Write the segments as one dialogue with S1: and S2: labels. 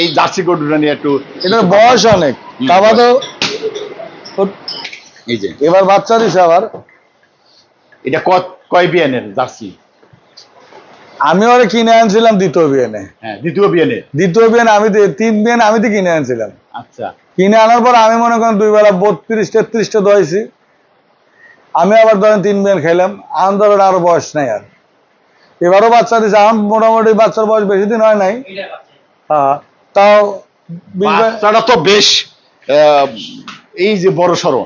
S1: এই জার্সি গরুটা নিয়ে একটু
S2: এটার বয়স অনেক।
S1: হুম,
S2: তা
S1: এই যে।
S2: এবার বাচ্চা দিছে আবার।
S1: এটা কত কয় বিয়ানের জার্সি?
S2: আমি ওরে কিনে আনছিলাম দ্বিতীয় বিয়ানে
S1: হ্যাঁ দ্বিতীয় বিয়ানের
S2: দ্বিতীয় বিয়ানে আমি তিন বিয়ান আমি তো কিনে আনছিলাম।
S1: আচ্ছা।
S2: কিনে আনার পর আমি মনে করেন দুই বেলা বত্রিশ তেত্রিশটা দোয়াইছি আমি আবার ধরেন তিন বিয়ান খাইলাম আমার ধরেন আরও বয়স নাই আর। এবারও বাচ্চা দিছে। এখন মোটামুটি বাচ্চার বয়স বেশি দিন হয় নাই। হ্যাঁ। তাও
S1: বাচ্চাটা তো বেশ এই যে বড় সড়ো।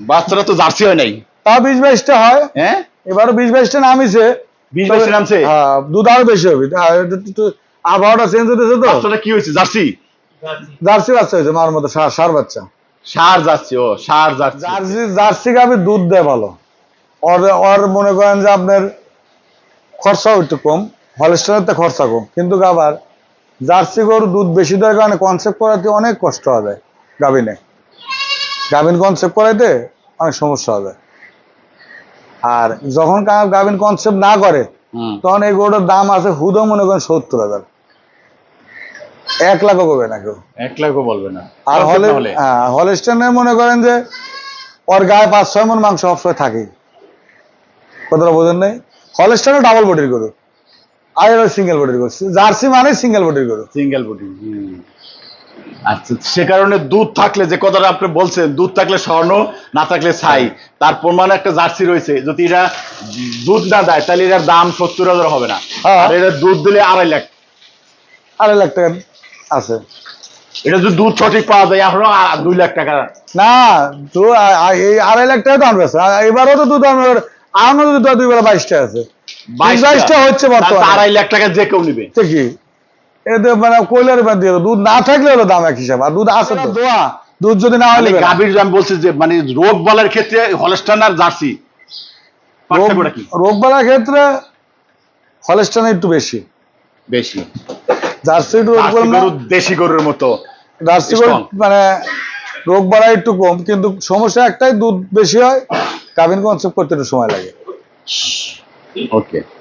S1: বাচ্চাটা তো জার্সি হয় নাই।
S2: তাও বিশ বাইশটা হয়।
S1: হ্যাঁ?
S2: এবারও বিশ বাইশটা নামিছে।
S1: বিশ
S2: তবে-
S1: বাইশে নামছে?
S2: হ্যাঁ দুধ আরও বেশি হবে। তো- তো আবহাওয়াটা চেঞ্জ হতেছে তো।
S1: বাচ্চাটা কি হয়েছে জার্সি?
S2: জার্সি বাচ্চা হয়েছে মার মতো সার সার বাচ্চা।
S1: সার যাচ্ছে ও সার যাচ্ছে
S2: জার্সি জার্সি দুধ দেয় ভালো। ওর ওর মনে করেন যে আপনার খরচাও একটু কম হলস্টারের তো খরচা কম। কিন্তু আবার জার্সি গরু দুধ বেশি দেওয়ার কারণে কনসেপ্ট করাতে অনেক কষ্ট হবে গাভিনে। গাভিন কনসেপ্ট করাইতে অনেক সমস্যা হবে আর যখন গাভিন কনসেপ্ট না করে তখন এই গরুটার দাম আছে হুদও মনে করেন সত্তর হাজার। এক লাখও করবে না কেউ।
S1: এক লাখও বলবে না।
S2: আর হলে হ্যাঁ হলস্টেনে মনে করেন যে ওর গায়ে পাঁচ ছয় মন মাংস সবসময় থাকেই। কথাটা বোঝেন নাই? হলস্টেনে ডাবল বডির গরু। আর সিঙ্গেল বডির গরু জার্সি মানে সিঙ্গেল বডির গরু।
S1: সিঙ্গেল বডি আচ্ছা সে কারণে দুধ থাকলে যে কথাটা আপনি বলছেন দুধ থাকলে স্বর্ণ না থাকলে ছাই তার প্রমাণ একটা জার্সি রয়েছে যদি এরা দুধ না দেয় তাহলে এটার দাম সত্তর হাজার হবে না।
S2: হ্যাঁ।
S1: আর এটা দুধ দিলে আড়াই লাখ।
S2: আড়াই লাখ টাকা আছে।
S1: এটা যদি দুধ সঠিক পাওয়া যায় এখনও দুই লাখ টাকা।
S2: না তো এই আড়াই লাখ টাকা তো আনবে এবারও তো দুধ আরও দুধ দুই বেলা বাইশটা আছে।
S1: বাইশটা।
S2: বাইশটা হচ্ছে বর্তমানে।
S1: আড়াই লাখ টাকা যে কেউ নিবে।
S2: কি? এতে মানে কোয়লার বাদ দিয়ে দুধ না থাকলে হলো দাম এক হিসাব আর দুধ আছে তো। দোয়া। দুধ যদি না হলে
S1: মানে গাভীর আমি বলছি যে মানে রোগ বলার ক্ষেত্রে হলস্টান আর জার্সি।
S2: রোগ বালার ক্ষেত্রে হলেস্টান একটু বেশি।
S1: বেশি।
S2: জার্সি
S1: গরু দেশি গরুর মতো।
S2: জার্সি গরু মানে রোগ বাড়া একটু কম কিন্তু সমস্যা একটাই দুধ বেশি হয় কাবিন কনসেপ্ট করতে একটু সময় লাগে।
S1: okay